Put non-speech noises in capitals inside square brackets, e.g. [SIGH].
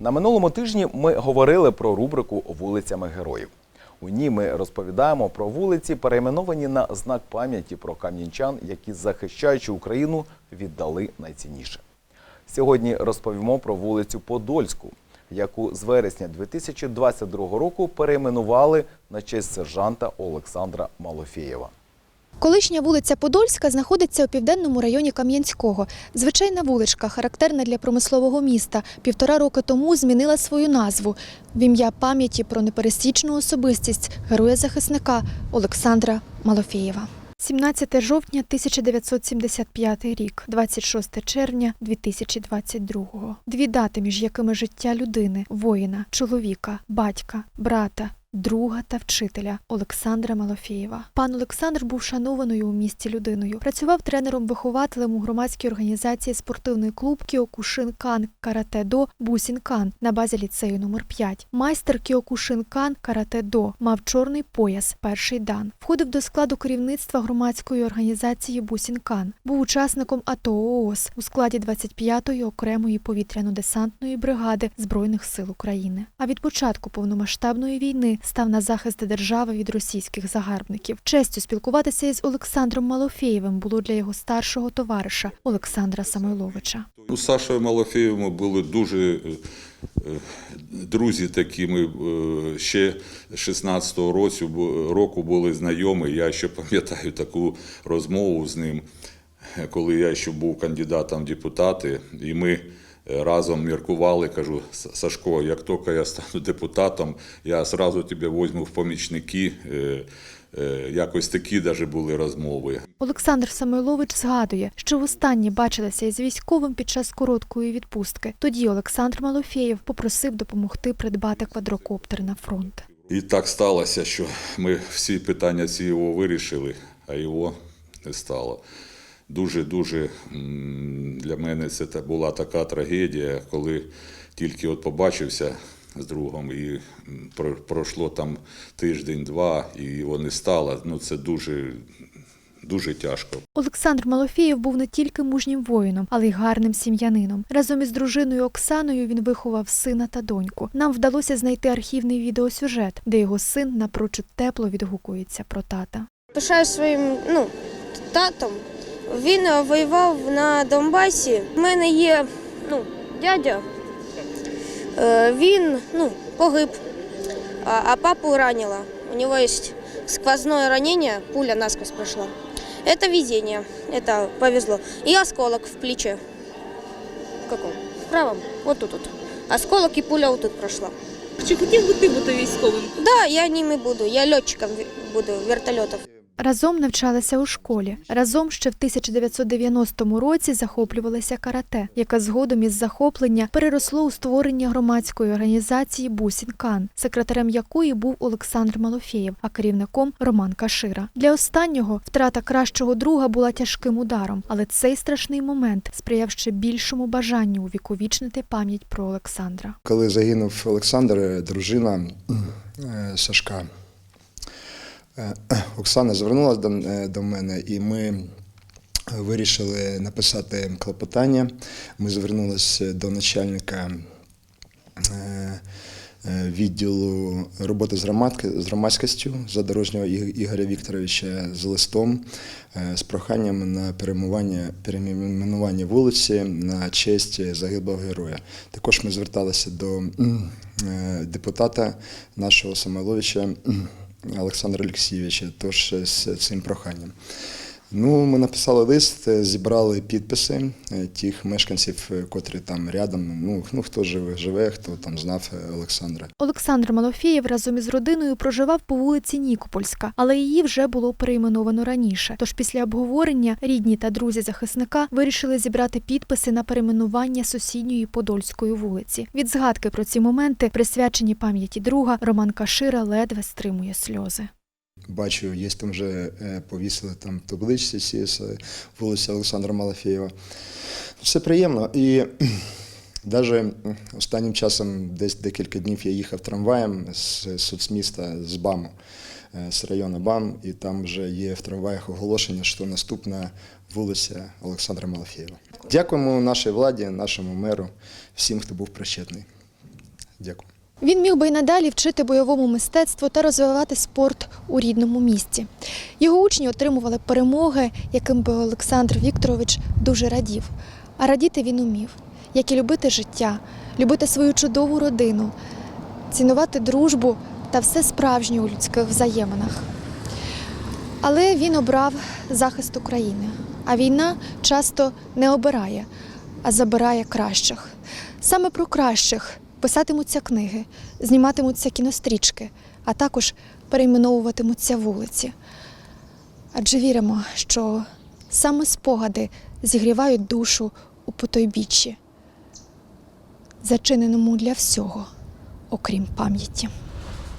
На минулому тижні ми говорили про рубрику Вулицями героїв. У ній ми розповідаємо про вулиці, перейменовані на знак пам'яті про кам'янчан, які, захищаючи Україну, віддали найцінніше. Сьогодні розповімо про вулицю Подольську, яку з вересня 2022 року перейменували на честь сержанта Олександра Малофєєва. Колишня вулиця Подольська знаходиться у південному районі Кам'янського. Звичайна вуличка, характерна для промислового міста, півтора роки тому змінила свою назву в ім'я пам'яті про непересічну особистість героя-захисника Олександра Малофєєва. 17 жовтня 1975 рік, 26 червня 2022. Дві дати, між якими життя людини, воїна, чоловіка, батька, брата, друга та вчителя Олександра Малофєєва. Пан Олександр був шанованою у місті людиною. Працював тренером-вихователем у громадській організації спортивний клуб Кіокушинкан Карате До Бусінкан на базі ліцею номер 5 Майстер Кіокушинкан Карате До мав чорний пояс, перший дан. Входив до складу керівництва громадської організації Бусінкан. Був учасником АТО ООС у складі 25-ї окремої повітряно-десантної бригади Збройних сил України. А від початку повномасштабної війни став на захист держави від російських загарбників. Честю спілкуватися із Олександром Малофєєвим було для його старшого товариша Олександра Самойловича. У Сашою Малофеєвим були дуже е, е, друзі такі. Ми е, ще 16-го року, були знайомі. Я ще пам'ятаю таку розмову з ним, коли я ще був кандидатом в депутати, і ми разом міркували. Кажу, Сашко, як тільки я стану депутатом, я одразу тебе візьму в помічники. Е, е, Якось такі даже були розмови. Олександр Самойлович згадує, що востаннє бачилися із військовим під час короткої відпустки. Тоді Олександр Малофєєв попросив допомогти придбати квадрокоптер на фронт. І так сталося, що ми всі питання ці його вирішили, а його не стало. Дуже-дуже для мене це була така трагедія, коли тільки от побачився з другом, і про- пройшло там тиждень-два, і його не стало. Ну це дуже, дуже тяжко. Олександр Малофєєв був не тільки мужнім воїном, але й гарним сім'янином. Разом із дружиною Оксаною він виховав сина та доньку. Нам вдалося знайти архівний відеосюжет, де його син напрочуд тепло відгукується про тата. Пишаю своїм ну, татом. Він е, воював на Донбасі. У мене є ну, дядя. Е, Він ну, погиб, а, а папу ранило. У него есть сквозное ранение, пуля насквозь прошла. Это везение, это повезло. И осколок в плече. В каком? В правом, вот тут вот. Осколок и пуля вот тут прошла. Чи хотів би ти бути військовим? Да, я ним и буду, я летчиком ви- буду вертолетов. Разом навчалися у школі. Разом ще в 1990 році захоплювалися карате, яке згодом із захоплення переросло у створення громадської організації Бусінкан, секретарем якої був Олександр Малофєєв, а керівником Роман Кашира. Для останнього втрата кращого друга була тяжким ударом, але цей страшний момент сприяв ще більшому бажанню увіковічнити пам'ять про Олександра. Коли загинув Олександр, дружина е, Сашка [CLEARS THROAT] Оксана звернулася до, е, до мене, і ми вирішили написати клопотання. Ми звернулися до начальника е, е, відділу роботи з громадськістю задорожнього Іг- Ігоря Вікторовича з листом е, з проханням на перейменування, вулиці на честь загиблого героя. Також ми зверталися до е, депутата нашого Самойловича Олександра Олексійовича, тож з цим проханням. Ну, ми написали лист, е, зібрали підписи е, тих мешканців, е, котрі там рядом. Ну, ну хто живе, живе, хто там знав Олександра. Олександр Малофєєв разом із родиною проживав по вулиці Нікопольська, але її вже було перейменовано раніше. Тож після обговорення рідні та друзі захисника вирішили зібрати підписи на перейменування сусідньої Подольської вулиці. Від згадки про ці моменти, присвячені пам'яті друга, Роман Кашира ледве стримує сльози. Бачу, є там вже е, повісили там табличці ці з е, вулиці Олександра Малафєєва. Все приємно. І [CLEARS THROAT] навіть останнім часом, десь декілька днів я їхав трамваєм з соцміста з БАМу, е, з району БАМ, і там вже є в трамваях оголошення, що наступна вулиця Олександра Малафєєва. Дякуємо нашій владі, нашому меру, всім, хто був причетний. Дякую. Він міг би й надалі вчити бойовому мистецтву та розвивати спорт у рідному місті. Його учні отримували перемоги, яким би Олександр Вікторович дуже радів. А радіти він умів, як і любити життя, любити свою чудову родину, цінувати дружбу та все справжнє у людських взаєминах. Але він обрав захист України. А війна часто не обирає, а забирає кращих. Саме про кращих писатимуться книги, зніматимуться кінострічки, а також перейменовуватимуться вулиці. Адже віримо, що саме спогади зігрівають душу у потойбіччі, зачиненому для всього, окрім пам'яті.